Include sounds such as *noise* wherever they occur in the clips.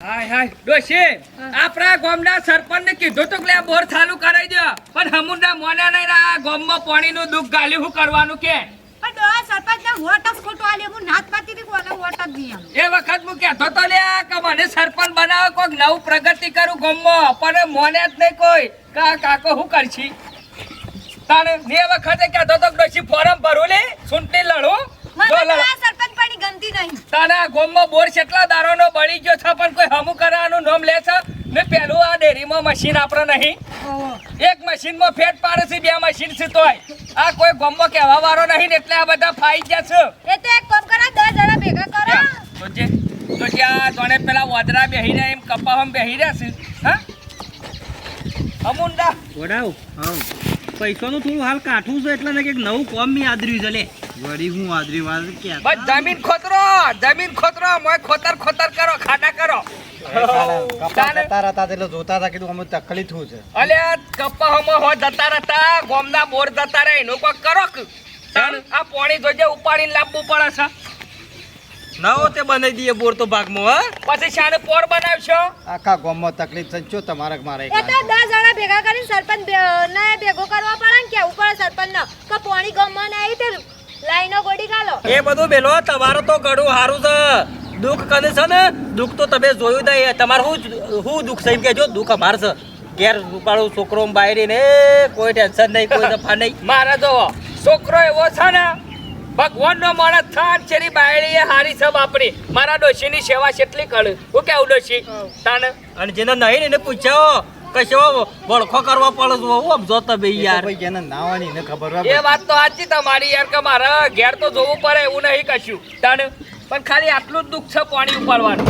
હાય હાય ડોશી આપણા ગામના સરપંચને કીધું તો કે આ બોર ચાલુ કરાઈ દો પણ હમુંડા મોના નહીં આ ગામમાં પાણીનું દુઃખ ગાલ્યું શું કરવાનું કે. હું. એ વખત હું કહેતો તો લે કે મને સરપંચ બનાવો કોઈક નવું પ્રગતિ કરું ગામમાં. પણ મોને જ નહીં કોઈ. કા કાકો શું કરશી તારે બે વખતે કહેતો તો કે ડોશી ફોરમ ભરું લે ચૂંટણી લડું. તાના ગોમમાં બોર કેટલા દારોનો બળી ગયો છે પણ કોઈ હમું કરવાનું નામ લે છે? ને પેલું આ ડેરીમાં મશીન આપણે નહીં. એક મશીનમાં ફેટ પાડે છે બે મશીન છે તોય. આ કોઈ ગોમમાં કહેવા વાળો નહીં એટલે આ બધા ફાઈ ગયા છે. એ તો એક કામ કરો, દસ જણા ભેગા કરો. તો જે તો જે આ તોને પેલા વદરા બેહી રહ્યા એમ કપાહમ બેહી રહ્યા છે. હા? અમુંડા વડાવ હા. પૈસાનું થોડું હાલ કાઠું છે એટલે ને નવું કોમ મી આદર્યું છે લે. વળી હું આદરી વાત કે બસ જમીન ખોતરો જમીન ખોતરો મોય ખોતર ખોતર કરો ખાડા કરો. કપા જતા રહેતા એટલે જોતા હતા કીધું અમે તકલીફ શું છે? અલે કપા કપાહમાં હો જતા રહેતા ગોમના બોર જતા રહે એનો કોક કરો કે? આ પાણી જોજે ઉપાડીને લાવવું પડે છે. નવો તે બનાવી દઈએ બોર તો ભાગમાં હા. પછી શાને પોર બનાવશો? આખા ગામમાં તકલીફ છે છો તમારે મારે એ તો જણા ભેગા કરીને સરપંચ ને ભેગો કરવા પડે ને કેવું પડે ન કે પાણી ગામમાં ના આવી તે લાઈનો ગોડી ગાલો એ બધું બેલો તમારો તો ગળું હારું છે. દુઃખ કને છે ને? દુઃખ તો તમે જોયું દે તમારે હું હું દુઃખ છે એમ કહેજો. દુઃખ અમાર છે. ઘેર ઉપાડું છોકરો બાયરી ને કોઈ ટેન્શન નહીં કોઈ દફા નહીં. મારા તો છોકરો એવો છે ને ભગવાનનો માણસ થાર છેરી બાયડી એ હારી છે બાપરી મારા ડોશીની સેવા કેટલી કરું હું કેવું ડોશી? તાને? અને જેને નહીં ને એને પૂછ્યો કશો વળખો કરવો પડે યાર. ભાઈ જેને નાવાની ને ખબર એ વાત તો સાચી તમારી યાર કે મારા ઘેર તો જોવું પડે એવું નહીં કશું. તાન પણ ખાલી આટલું જ દુઃખ છે પાણી ઉપાડવાનું.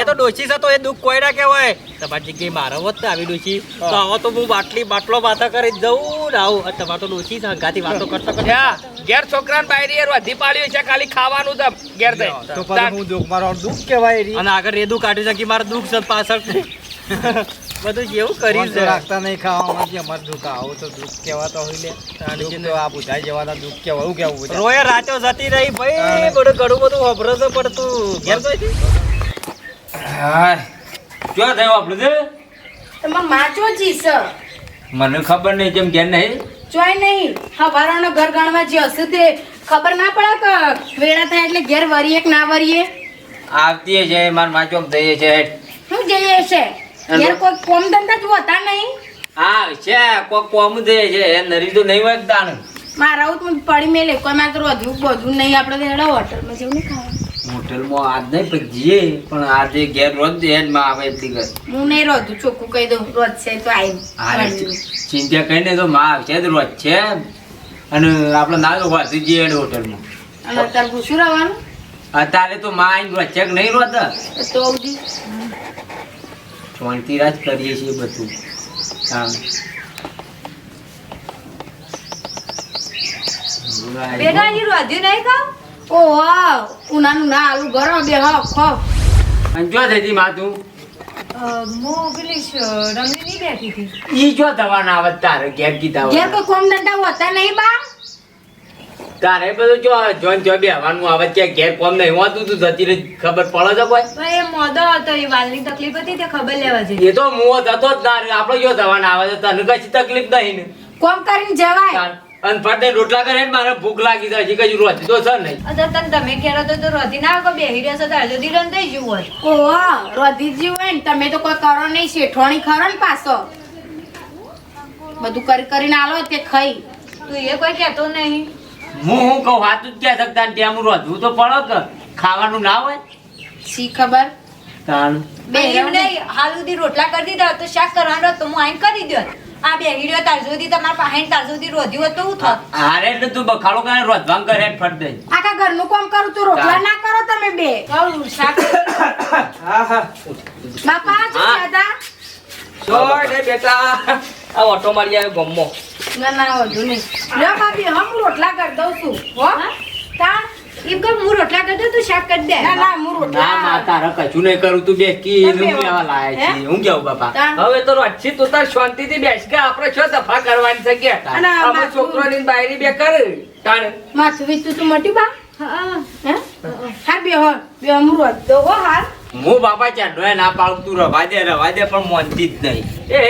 એ તો ડોશી છે તો એ દુઃખ કોઈ ના કહેવાય. તમારી જગ્યાએ મારો હોત ને આવી ડોશી. તો આવો તો હું બાટલી બાટલો માથા કરી જવું ને આવું. તમારે તો ડોશી છે હંગાથી વાતો કરતા કરતા. ઘેર છોકરાને બાયરી યાર વધી પાડ્યું છે ખાલી ખાવાનું જ ઘેર થઈ તો હું દુઃખ મારો દુઃખ કહેવાય અને આગળ રેદું કાઢ્યું છે કે મારે દુઃખ છે પાછળ. *laughs* બધું જેવું કરી છે રાખતા નહીં ખાવામાં કે અમારે દુઃખ આવું તો દુઃખ કહેવાતો હોય લે. દુઃખ તો આ બુધાઈ જવાના દુઃખ કહેવાય એવું કેવું બધા રોય રાતો જતી રહી ભાઈ બધું ઘણું બધું વાપરે તો પડતું ઘેર તો હાય. ક્યાં થયું આપણું છે એમાં માચો ચીસ મને ખબર નહીં જેમ ઘેર નહીં. ચોય નહીં. હવારાનો ઘર ગણવા જે હશે તે. ખબર ના પડે કે વેળા થાય એટલે ઘેર વરીએ કે ના વરીએ? આવતી છે માર માચોક થઈએ છે. શું જઈએ છે? ઘેર કોઈ કોમ ધંધા જ હોતા નહીં? હા છે કોઈ કોમ દે છે. એ નરી તો નહીં હોય દાણ મારા ઉત મને પડી મેલે કોઈ માત્ર વધુ બધું નહીં. આપણે હેડો હોટલમાં જેવું નહીં ખાવા. હોટલમાં આજ નહીં પણ જઈએ. પણ આજે ઘેર રોજ દે જ માં આવે એટલી ઘર. હું નહીં રોધું ચોખ્ખું કહી દઉં. રોજ છે તો આવી ચિંતા કહીને તો માં આવશે જ રોજ છે. અને આપણે ના તો વાસી જઈએ હોટલમાં. અને અત્યારે પૂછું રહેવાનું? અત્યારે તો માં આવીને રોજ છે કે નહીં રોજ? તો બધી શાંતિરાજ કરીએ છીએ બધું. કામ બેટા હજી રોધ્યું નહીં ખાવ? ઓહો ઉનાનું ના આલુ ગરમ બે હા ખો. અને જો થઈ માતું? માં પેલી રમણી બેઠી હતી. ઈ જો થવાના આવે તારે ઘેર કીધા ઘેર. કોઈ કોમ ધંધા હોતા નહીં બા? તારે બધું જો જોન જો બેહવાનું આવે કે ઘેર કોમ નહીં હોતું તું જતી રહી ખબર પડે છે કોઈ? એ મોદો હતો એ વાલની તકલીફ હતી તે ખબર લેવા જઈ એ તો મુઓ થતો જ ના આપણો જો જવાના આવે છે તને કશી તકલીફ નહીં ને. કોમ કરીને જવાય. અને ફરતે રોટલા કરે મારે ભૂખ લાગી જાય હજી કઈ રોતી તો છે નહીં. અચ્છા તને તમે ઘેર હતો તો રોધી ના કો બેહી રહેશો તો હજુ દિલન થઈ જવું હોય. ઓહો રોધીજી હોય ને તમે તો કોઈ કરો નહીં શેઠવાણી ખરો ને પાછો. બધું કરી કરીને આલો તે ખાઈ. તું એ કોઈ કહેતો નહીં. હું હું કહું વાતું જ ક્યાં શકતા ને ત્યાં હું રોધવું તો પડો કે ખાવાનું ના હોય? શી ખબર? તાણ બે એમને નહીં હાલ સુધી રોટલા કરી દીધા તો શાક કરવાનો તો હું આઈન કરી દો આ બે હીરો તાર સુધી તમારા પાસે તાર સુધી રોધ્યું હોત તો હું થત. હારે એટલે તું બખાડો કરે રોધવાન કરે ને ફટ દે આખા ઘરનું કામ કરું તો રોટલા ના કરો તમે બે. કહું શાક હા હા બાપા જો દાદા છોડ બેટા. આ ઓટો મારી આવ્યો ગમો ના ના વધુ નહીં. લ્યો ભાભી હમ રોટલા કરી દઉં છું હો. તાણ એમ કહું હું રોટલા કરી દઉં તું શાક કરી દે. ના ના હું ના રોટલા માં કશું નહીં કરું તું બેસ કી તમે હું લેવા લાયા હે? છીએ હું કેવું બાપા? હવે તો રોજથી તું તાર શાંતિથી બેસ કે આપણે શું દફા કરવાની છે છોકરોની ને બાયરી બે કર તાણ. માથું વીતું તું મટી બા? હા હે. બે હો બે દો હો હાર હું બાપા ચાંદોએ ના પાડું તું રવા દે રવા દે પણ મોનતી જ નહીં. એ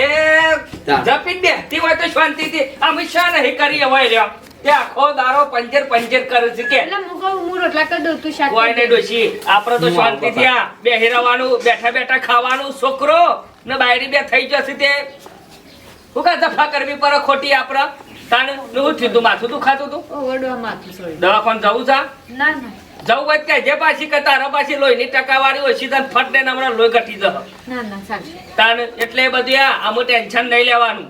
જપીન બેસતી હોય તો શાંતિથી અમે શા નહીં કરી હોય રહ્યો તે આખો દારો પંજર પંજર કરે છે કે. એટલે હું કહું હું રોટલા કરી દઉં તું શાંતિ કોઈ કરી ડોશી આપણે તો શાંતિ આ બેહી રહેવાનું બેઠા બેઠા ખાવાનું છોકરો ને બાયરી બે થઈ જશે તે. હું કા દફા કરવી પર ખોટી આપણે તાને નું થયું તું માથું દુખાતું તું? ઓ વડવા માથું સોળી દવાખાને જવું છે? ના ના. જવું હોય કે જે પાછી કે તારા પાછી લોહીની ટકાવારી હોય સીધા ફટ ને હમણાં લોહી ઘટી જશે. ના ના તાન એટલે બધી આમ ટેન્શન નહીં લેવાનું.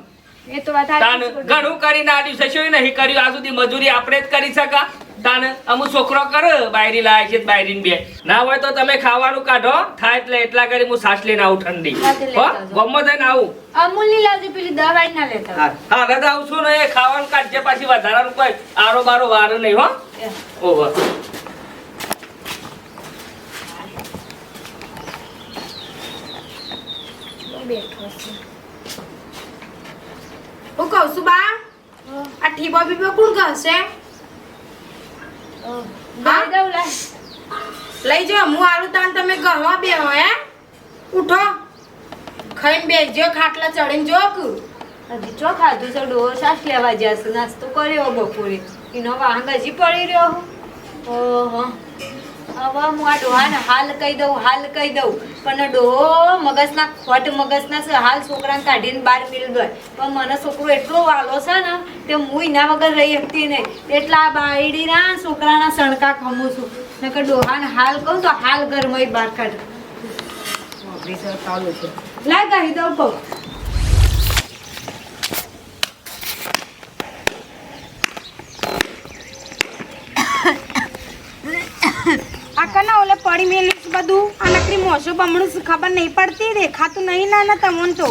એ તો વાત તાન ઘણું કરીને આ દિવસે શું નહીં કર્યું? આ સુધી મજૂરી આપણે જ કરી શકા તાન અમુક છોકરો કરે બાયરી લાવે છે બાયરી બે. ના હોય તો તમે ખાવાનું કાઢો. થાય એટલે એટલા કરી હું સાસ લઈને આવું ઠંડી. હા. ગમો થઈને આવું. અમૂલની લાવજો પેલી દવાઈ ના લેતા હા. હા હવે આવું છું ને એ ખાવાનું કાઢજે પાછી વધારાનું કોઈ આરો બારો વાર નહીં હો. એ. બેઠો છે હું કહું છું બા આ ઠીબો બીબો કોણ દઈ દઉં લઈ જાઓ હું આલુ તાન તમે ગહવા બે હે? ઉઠો. ખાઈને બેસજો ખાટલા ચડીને જોક. હજી ચો ખાધું છે ડોહો સાસ લેવા જશે નાસ્તો કર્યો બપોરે. એનો વાહન હજી પડી રહ્યો. ઓહો. હવે હું આ ડોહાને હાલ કહી દઉં હાલ કહી દઉં. પણ ડોહો મગજના ખોટ મગજના છે હાલ છોકરાને કાઢીને બહાર મેળ ગયો. પણ મને છોકરો એટલો વાલો છે ને કે હું એના વગર રહી શકતી નહીં. એટલા બાયડીના છોકરાના સણકા ખમું છું. નકર ડોહાને હાલ કહું તો હાલ ઘરમાં બહાર કાઢ. છે. કહી દઉં કહું. કના ઓલે પડી મેલી છે બધું. આ નકરી મોસો બમણું છે, ખબર નહીં પડતી દેખાતું નહીં ના ના તમોન તો.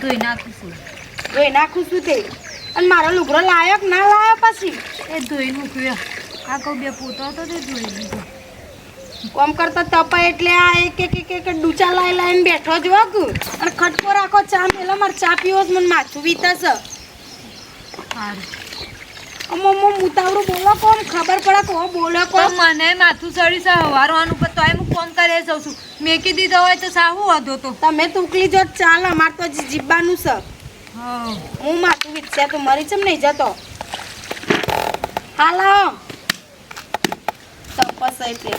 ધોઈ નાખું છું. ધોઈ નાખું છું તે. અને મારો લુગડો લાયક ના લાયો પછી. એ ધોઈ મૂક્યો. આ કહું બે પોતો હતો તે ધોઈ દીધો કોમ કરતા તપા એટલે આ એક એક એક એક ડૂચા લાઈ લાઈને બેઠો જ વગ અને ખટકો રાખો ચા મેલો મારે ચા પીવો મને માથું વીતશે. સારું અમો મો બોલો કોમ ખબર પડે કો બોલો કોમ મને માથું ચડી છે હવારવાનું પર તોય હું ફોન કરે જાઉં છું મેં દીધો હોય તો સાહુ વધો તો? તમે તો ઉકલી જો ચાલ અમાર તો જીવવાનું છે. હું. માથું વીતશે તો મરી ચમ નહીં જતો? હાલો. તપસ એટલે.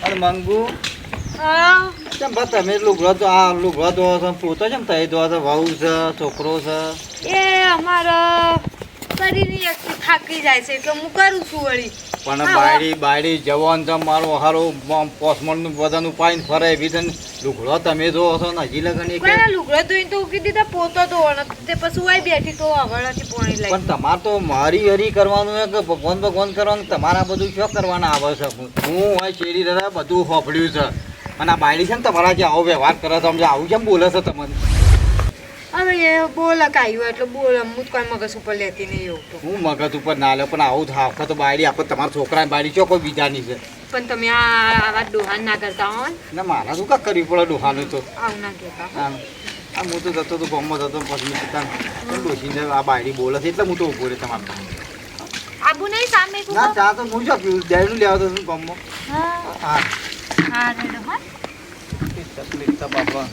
પણ મંગુ. હા. કેમ બસ તમે લુગડો તો આ લુગડો ધો છો પોતો કેમ થઈ ધો છો? વહુ છે છોકરો છે? એ અમારા શરીરની શક્તિ થાકી જાય છે એટલે હું કરું છું વળી. પણ બાયડી બાયડી જવાન છે મારો હારો પોસમણનું બધાનું પાઈને ફરે એવી છે લુગડો તમે છો ને હજી લગન એક લુગડો ધોઈને તો ઉકી દીધા પોતો તો તે પછી વાય બેઠી તો આગળથી પોણી લઈ. પણ તમારે તો મારી હરી કરવાનું કે ભગવાન ભગવાન કરવાનું? તમારા બધું શું કરવાના આવે છે? હું હોય શેરી દાદા બધું હોફળ્યું છે. અને આ બાયડી છે ને તમારા જે આવો વ્યવહાર કરે છે સમજો આવું કેમ બોલે છે તમને? હવે એ બોલ કાયું એટલે બોલ હું કોઈ મગજ ઉપર લેતી નહીં એવું તો. હું મગજ ઉપર ના લે પણ આવું થાય તો બાયડી આપણે તમારા છોકરાની બાયડી છો કોઈ બીજાની છે? પણ તમે આ આવા ડોહાન ના કરતા હો. ને. મારા શું કાંઈ કરવી પડે ડોહાનું તો? આવું ના કહેતા આમ હું તો જતો હતો ગામમાં જતો પછી મેં ડોસીને આ બાયડી બોલે છે એટલે હું તો ઊભો રહે તમારે આબુ નહીં સામે ના ચા તો હું શું પીવું ડેરીનું લેવા તો ગામમાં. હા. હા હા રેડો હા. તકલીફ તો બાપા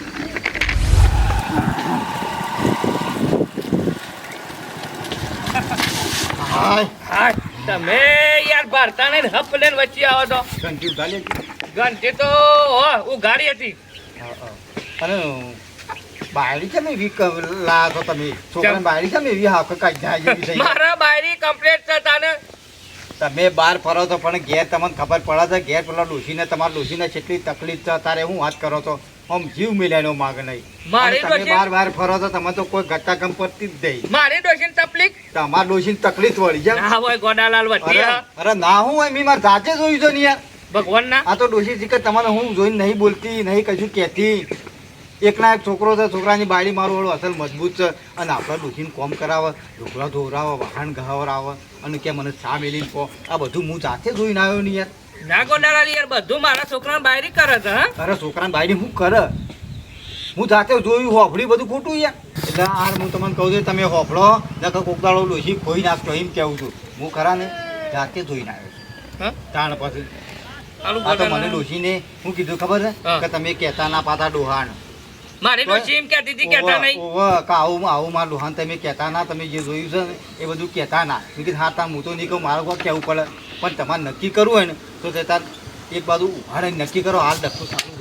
હાય. હા તમે યાર ભારતાને હપ લઈને વચ્ચે આવો છો. ઘંટી તો હો ઉઘાડી હતી. અને બાયડી કેમ એવી લાવો તમે? છોકરાની બાયડી કેમ એવી હાફ કાઢી મારા બાયરી કમ્પ્લીટ થતા તાને. તમે બહાર ફરો છો પણ ઘેર તમને ખબર પડે છે ઘેર પેલા ડૂસીને તમારે ડૂસીને કેટલી તકલીફ છે તારે હું વાત કરો છો? આમ જીવ મિલાયનો માગ નહીં. તમે બાર બહાર ફરો છો તમે તો કોઈ ઘટા કમ પડતી જ નહીં. મારી ડોશીને તકલીફ? તમારા ડોશીને તકલીફ વળી જાય ના હોય ગોડાલાલ વચ્ચે અરે ના હું હોય મેં મારા જાતે જોયું છે ને યાર. ભગવાન ના આ તો ડોશી શીખે તમારે હું જોઈને નહીં બોલતી નહીં કશું કહેતી. એકના એક છોકરો છે છોકરાની બાયડી મારું વાળું અસલ મજબૂત છે. અને આપણા ડોશીને કોમ કરાવે ઢોકળા ધોરાવે વાહન ગહાવરાવે અને કે મને ચા મેલી કહો. આ બધું હું જાતે જોઈને આવ્યો ને યાર. ના યાર બધું મારા છોકરાને બાયરી કરે છે અરે છોકરાની બાયડી હું કરે? હું જાતે જોયું હોભળી બધું ખોટું યાર. એટલે આ હું તમને કહું છું તમે હોફળો નકર કોક દાડો ડોશી ખોઈ નાખતો એમ કેવું છું. હું ખરા ને જાતે જોઈને આવ્યો છું. તાણ પછી. આ તો મને ને. હું કીધું ખબર છે? કે તમે કહેતા ના પાતા ડોહાણ. મારી ડોશી એમ કહેતી હતી કહેતા નહીં. ઓવા, કે આવું માં મારું તમે કહેતા ના તમે જે જોયું છે ને એ બધું કહેતા ના. મેં કીધું હા તા હું તો નહીં કહું મારે કોઈ કહેવું પડે? પણ તમારે નક્કી કરવું હોય ને તો તે તાર એક બાજુ ઉભાડે નક્કી કરો હાલ ડખો ચાલુ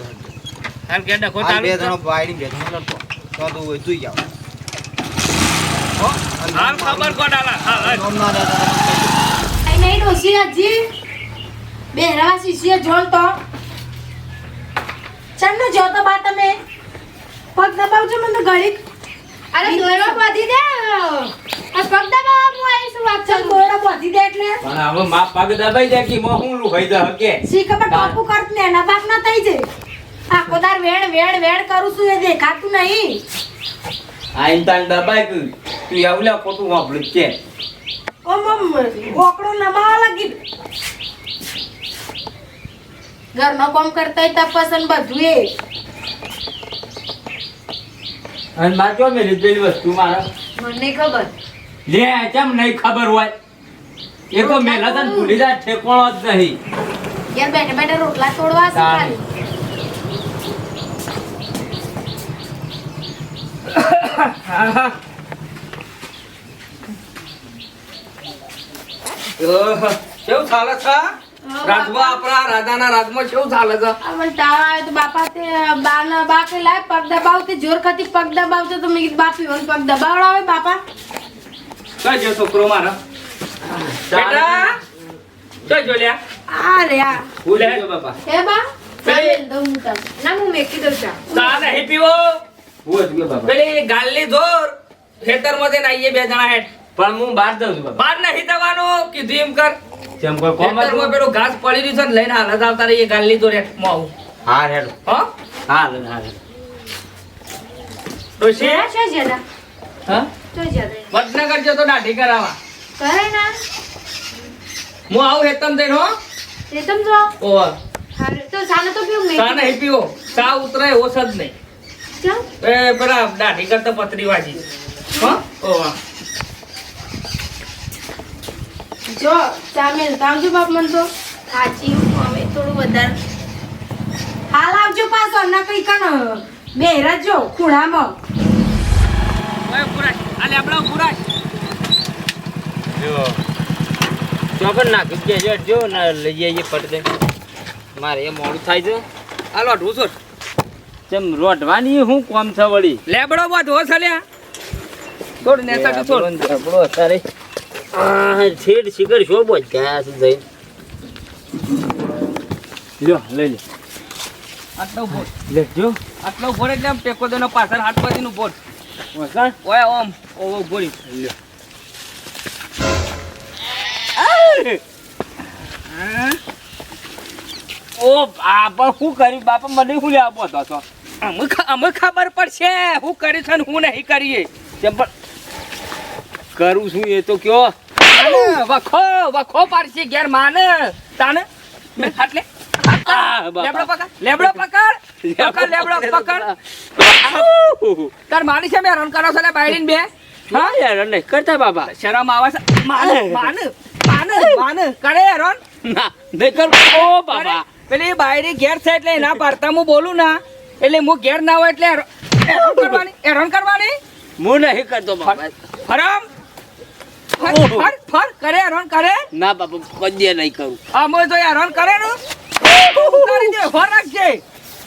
હાલ કે ડખો ચાલુ બે જણો બાયડી બે જણો લડતો તો તો હોય જોઈ જાવ હાલ ખબર કો ડાલા હાલ. નોમ ના દાદા તમે કહી દો. આઈ નહીં ડોસી હજી બેરા શીશીએ જોલ તો. ચાલનો જો તો બા તમે. પગ દબાવજો મને ઘડીક અરે દોરો બાંધી દે. આ પગ દબાવવા હું આવીશું વાત ચાલ દોરો બાંધી દે એટલે. પણ હવે માં પગ દબાઈ દે કે મોં હું લુભાઈ દે હકે? સી ખબર ટોપુ કરત ને ના બાપ ના થઈ જે આખો દાર વેણ વેણ વેણ કરું છું એ દેખાતું નહીં. આ ઇન્તાન દબાઈ ગયું. તું આવલા ખોટું વાપરું છે ઓમ મમ ઓકડો નમાવા લાગી. ઘરનો કામ કરતા તપસન બધું એ અને માર જો મેલી પેલી વસ્તુ મારા? મને ખબર. લે કેમ નહીં ખબર હોય? એ તો મેલા લગન ભૂલી જાય ઠેકોણો જ નહીં. ઘેર બેઠે બેઠે રોટલા તોડવા તારે. કેવું ચાલે છે? રાજમાં આપણા રાજાના રાજમાં કેવું ચાલે છે? મને તાવ આવ્યો તો બાપા તે બાના બા કે લાય પગ દબાવ તે જોર ખાતી પગ દબાવતો તો મેં કીધું બાપી મને પગ દબાવડાવે બાપા. કઈ જો છોકરો મારા. બેટા. કઈ જો લ્યા આ રે આ ભૂલી ગયો બાપા. હે બા. ચાલે દઉં હું ના હું મેકી દઉં ચા. ચા નહીં પીવો. ભૂલ જ બાપા. પેલી ગાલની જોર ખેતરમાં જઈને આવીએ બે જણા હેઠ. પણ હું બહાર જાઉં છું બહાર નહીં જવાનું કીધું એમ કર. જેમ કોઈ કોમ ખેતરમાં પેલું ઘાસ પડી રહ્યું છે ને લઈને હાલ જ આવતા રહીએ ગાલ લીધો રેટમાં આવું. હા હેડો. હો? હા લે હા તો છે છે જ્યાદા હા? તો જ્યાદા વડનગર જો તો દાઢી કરાવા કરે ના. હું આવું હેતમ જઈને હો. તે જો ઓ હારું તો સાને તો પીવું નહીં. પીવો. ઉતરે એ પેલા દાઢી કરતા પતરી વાજી. હો? ઓવા જો સામે આવજો બાપ મન તો. સાચી અમે થોડું વધારે. હાલ આવજો પાછો ના કઈ કણ બેહરા જો ખૂણામાં. ઓય પુરાય આ લેબડા પુરાય જો. ચોકન નાખી દેજો જો ના લઈ જઈએ દે મારે એ મોડું થાય છે. હાલો ઢૂસો તેમ રોટવાની હું કોમ છે વળી? લેબડો બધો લ્યા થોડ નેતા થોડ આપણો અત્યારે આ છેડ શિખર શો બોજ ગયા છે જઈ લ્યો લઈ લે. આટલો બોટ લે જો. આટલો બોટ એટલે આમ ટેકો દેનો પાછળ હાથ બાજુનો બોટ ઓય ઓમ. ઓવો ગોળી લ્યો. ઓ બાપા શું કરી બાપા મને શું લેવા બોતો છો અમે ખબર પડશે. હું કરીશ છે ને હું નહીં કરીએ. પણ કરું છું એ તો કયો. માને, વખો વખો પાડશે ઘેર માને. તાને? મે હાટલે આ લેબડો પકડ લેબડો પકડ. પકડ લેબડો પકડ. તાર મારી છે મે રન કરો છે ને બાયડીન બે? હા? યાર નહીં કરતા બાબા શરમ આવે છે. માને *laughs* માને માને માને. કરે રન ના નહીં કર. ઓ બાબા પેલી બાયરી ઘેર છે એટલે એના પાડતા હું બોલું ના. એટલે હું ઘેર ના હોય એટલે રન કરવાની રન કરવાની? હું નહીં કરતો બાબા હરામ. ફર ફર ફર કરે હેરાન કરે. ના બાપા કદી નહીં કરું. આમ તો હેરાન કરે ને. ઉતારી દે ફર રાખજે.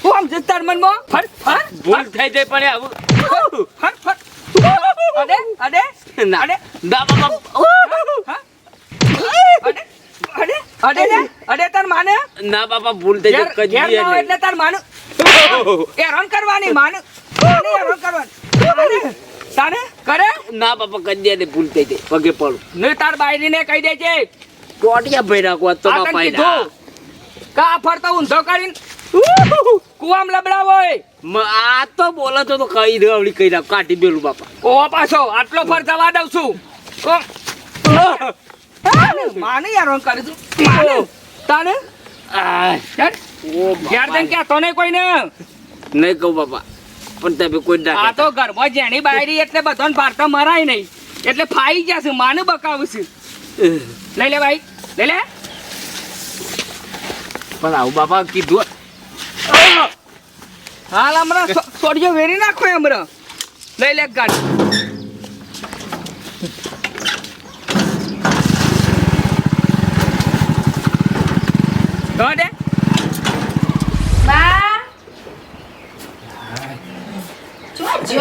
હું આમ જતાર મનમાં. ફર ફર ભૂલ થઈ જાય પણ આવું. ફર ફર અડે અડે ના. અડે. ના બાપા. અડે અડે અડે ને અડે તાર માને. ના બાપા ભૂલ થઈ જાય કદી ના હોય એટલે તાર માનું. હેરાન કરવાની માનું. માને હેરાન કરવાની. તાને કરે? ના બાપા કરી દે ને ભૂલ થઈ જાય. પગે પડું. ને તાર બાયરીને કહી દેજે ટોટિયા ભાઈ નાખવા તો તને બાપા કા ફરતો ઊંધો કરીને? કુવામ લબડાવો આ તો બોલો તો તો કઈ દે આવડી કઈ રાખ કાઢી બેલું બાપા. ઓ પાછો આટલો ફર જવા દઉં છું. માને હેરાન કરી દઉં. માને. તાને? આ ઘેર જઈને બાપા. કહેતો નહીં કોઈને? નહીં કહું બાપા. પણ તમે કોઈ ના આ તો ઘરમાં જેણી બાયરી એટલે બધાને ભારતા મરાય નહીં. એટલે ફાઈ જશે માને બકાવશે. લઈ લે ભાઈ લઈ લે. પણ આવું બાપા કીધું હાલ હમણાં સોડિયો વેરી નાખો હમણાં. લઈ લે ગાડી તો દે બા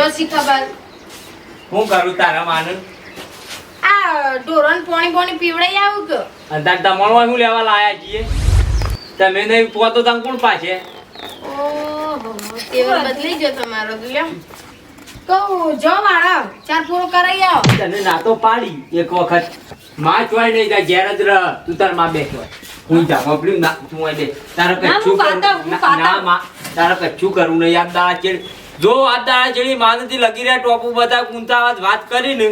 જો ખબર? હું કરું તારા માને? આ ઢોરણ પોણી પોણી પીવડાઈ આવું કે? અંધાર તમારો હું લેવા લાયા છીએ? તમે નહીં પોતો તમ કોણ પાછે ઓહો તેવર બદલી ગયો તમારો લ્યો. કહું જો વાળા ચાર પૂરો કરાઈ આવો. તને ના તો પાડી એક વખત. માં ચોય નહીં જા ઘેર જ રહ. તું તારમાં બેઠો હું જા મોકલ્યું ના તું અહીં બે તારે કચ્છું હું ના, માં તારે કચ્છું કરવું નહીં. યાદ દાડા ચેડી જો આ દાડા ચેડી માનથી લગી રહ્યા ટોપ બધા કુંતા વાત વાત કરી ને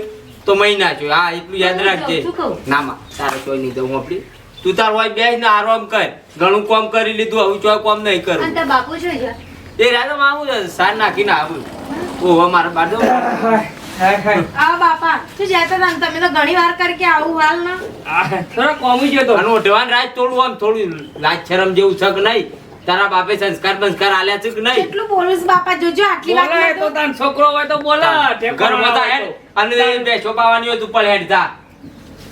તો મહિના છો હા એટલું યાદ રાખજે. ના માં તારે કોઈ નહીં જવું આપડી તું તાર હોય બેસ ને આરામ કર. ઘણું કોમ કરી લીધું હવે ચોય કોમ નહીં કરું. બાપુ છે એ રાજા માં આવું સાર નાખીને આવું ઓહો મારા બાદો આવો બાપા. તું જતા ને તમે તો ઘણી વાર કરી કે આવું હાલ ના. થોડો કોમી ગયો તો. અને ઓઢવાન રાજ થોડું આમ થોડું લાજ શરમ જેવું છક કે નહીં. તારા બાપે સંસ્કાર બંસ્કાર આલ્યા છે કે નહીં? કેટલું બોલું છું બાપા? જોજો આટલી વાત બોલે તો તાન છોકરો હોય તો બોલે ઘરમાં તો હેડ અને બેસો પાવાની હોય તું પણ હેડ જા.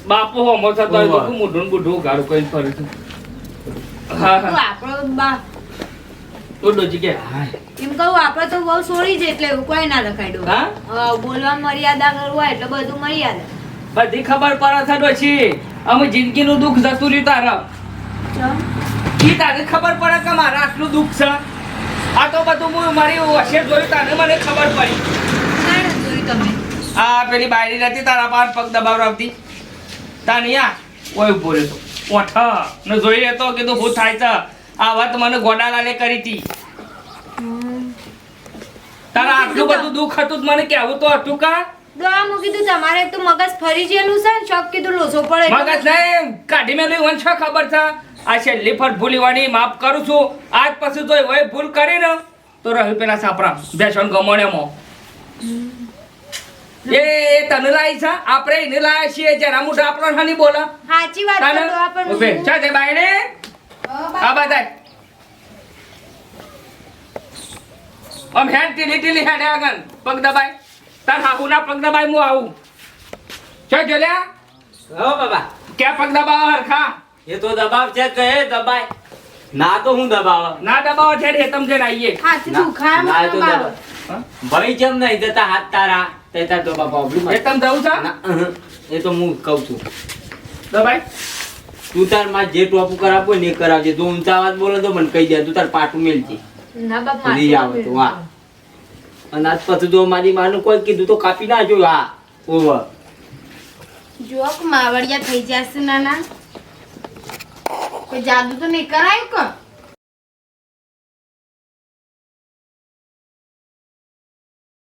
બાપુ હોમો થતો હોય તો ઓવા. મુઢું બુઢું ગાડું કઈ ફરી છું. હા તો હા આપણો બા. તો ડોજી કે એમ કહું આપણે તો બહુ છોડી છે એટલે એવું કોઈ ના રખાય ડો હા? હા, બોલવા મર્યાદા કરવું હોય એટલે બધું મર્યાદા. બધી ખબર પડે છે ડોશી. અમે જિંદગીનું દુઃખ જતું રહ્યું તારા. ઈ તારે ખબર પડે કે મારે આટલું દુઃખ છે? આ તો બધું હું મારી વશે જોયું તારે મને ખબર પડી. આ પેલી બાયરી નથી તારા પાર પગ દબાવરાવતી. તાની આ ઓય ઊભો રહ્યો તો. ઓઠ ને જોઈ લેતો કીધું હું થાય છે. આ વાત મને ગોડાલાલે કરી હતી તારા આટલું બધું દુઃખ હતું તો મને કેવું તો હતું કા? દવા મૂકી દીધું તમારે તો મગજ ફરી જેલું છે ને શોખ કીધું લોસો પડે મગજ નહીં કાઢી મેલું વન છો ખબર છે? આ છે લિફટ ભૂલીવાની માફ કરું છું. આજ પછી તો હોય ભૂલ કરી ને તો રહ્યું પેલા સાપરા. બેસન ગમણેમાં એ એ તને લાવી છે? આપણે એને લાયા છીએ જે મોટા આપણો હાની બોલા. સાચી વાત તો આપણ પણ ઉભે. ચા તે બાયણે. આ બધા આમ હેડ ટીલી ટીલી હેડે આગળ. પગ દબાય તાર હાહુના પગ દબાય હું આવું. ચા જોલ્યા હો બાબા. ક્યાં પગ દબાવ હરખા? એ તો દબાવ છે કહે દબાય. ના તો હું દબાવ. ના દબાવો છે એ તમે જઈને આવીએ હાથ દુખાય ના, તો દબાવ. ભાઈ જેમ નહીં જતા હાથ તારા તે તાર તો બાપા ઓબલી એ. તમે જવું છે? એ તો હું કહું છું. દબાય. તું તારમાં જે ટોપ કરાવો ને એ કરાવજે. જો ઊંચા અવાજ બોલે તો મને કહી દે તું તાર પાટું મેલજે ના બાપા લઈ આવે તો હા. અને આજ પછી જો મારી માનું કોઈ કીધું તો કાપી નાખજો હા. ઓવર જોક માવડિયા થઈ જશે નાના. કોઈ જાદુ તો નહીં કરાયું કે?